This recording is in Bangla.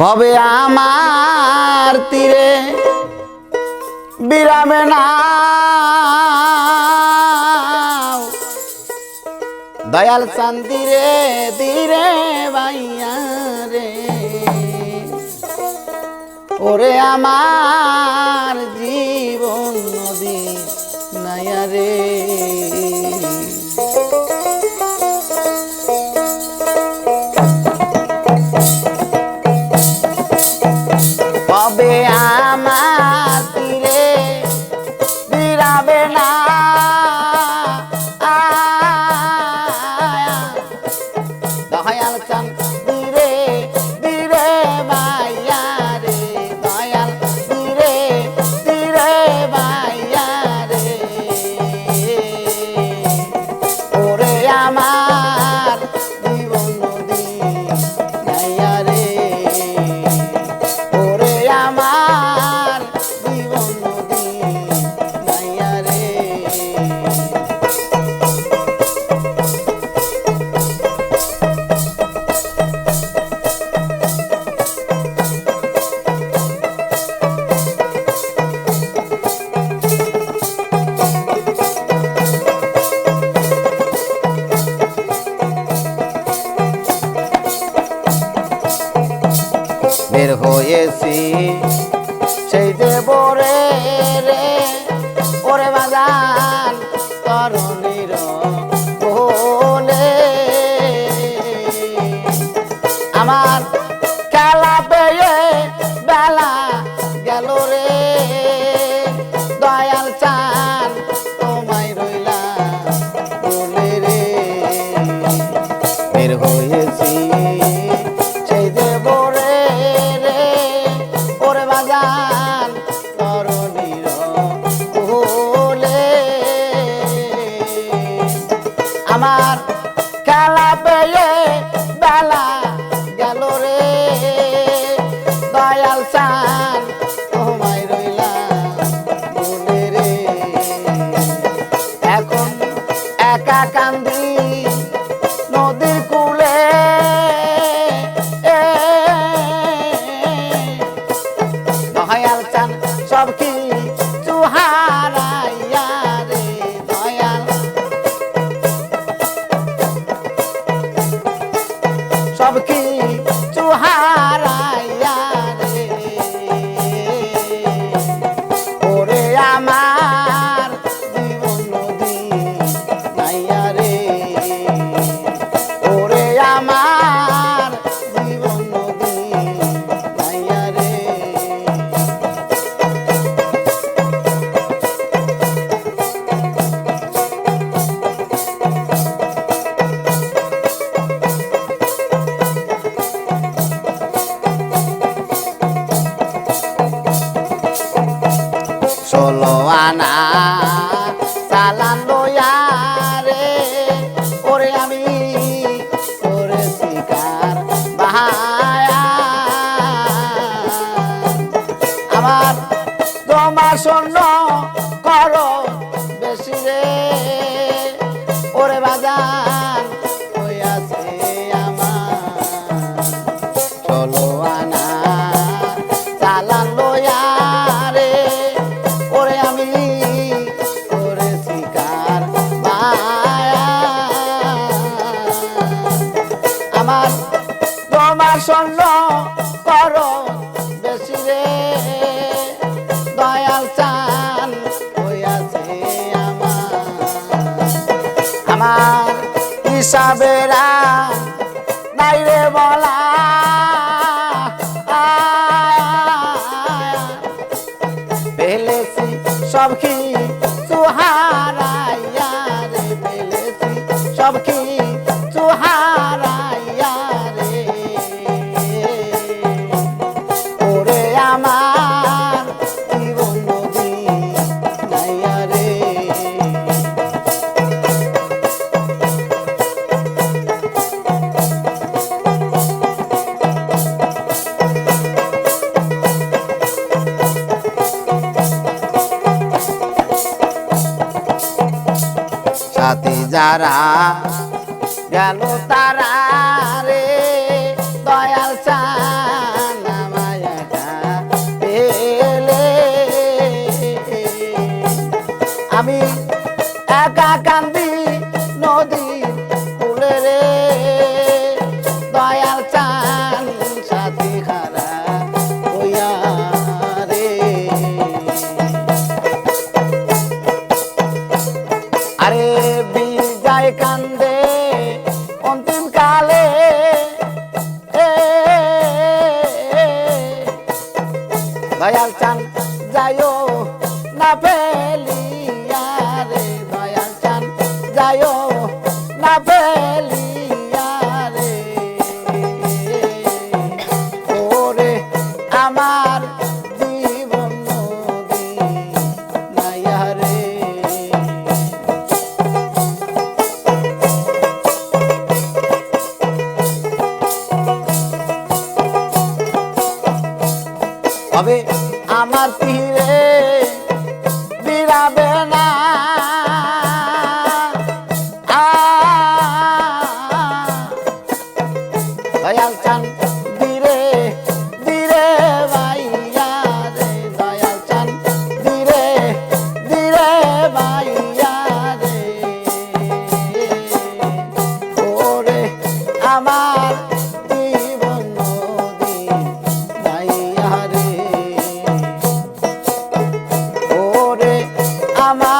কবে আমার তীরে বিরামে না? দয়াল শান্তিরে ধীরে বাইয়া রে। ওরে আমার সেই যে বরে de ষোলো আনা চালান লইয়া রে। ওরে আমি করে শিকার বাহায়া। আমার তোমার শূন্য করো বেশি রে। ওরে বাজান হইয়াছে আমার। চলো আমার, তোমার স্বর্ণ করো বেশি রে। দয়াল চান হইয়াছে আমার। আমার হিসাবেরা নাই রে বলা। পেলেছি সব কি চুহারাইয়া রে পেলেছি চুহারাইয়া সাথী যারা গেল তারা রে। দয়াল চান যায়ও না ফেলিয়া রে। দয়াল চান যায়ও না ফেলিয়া আমার mama.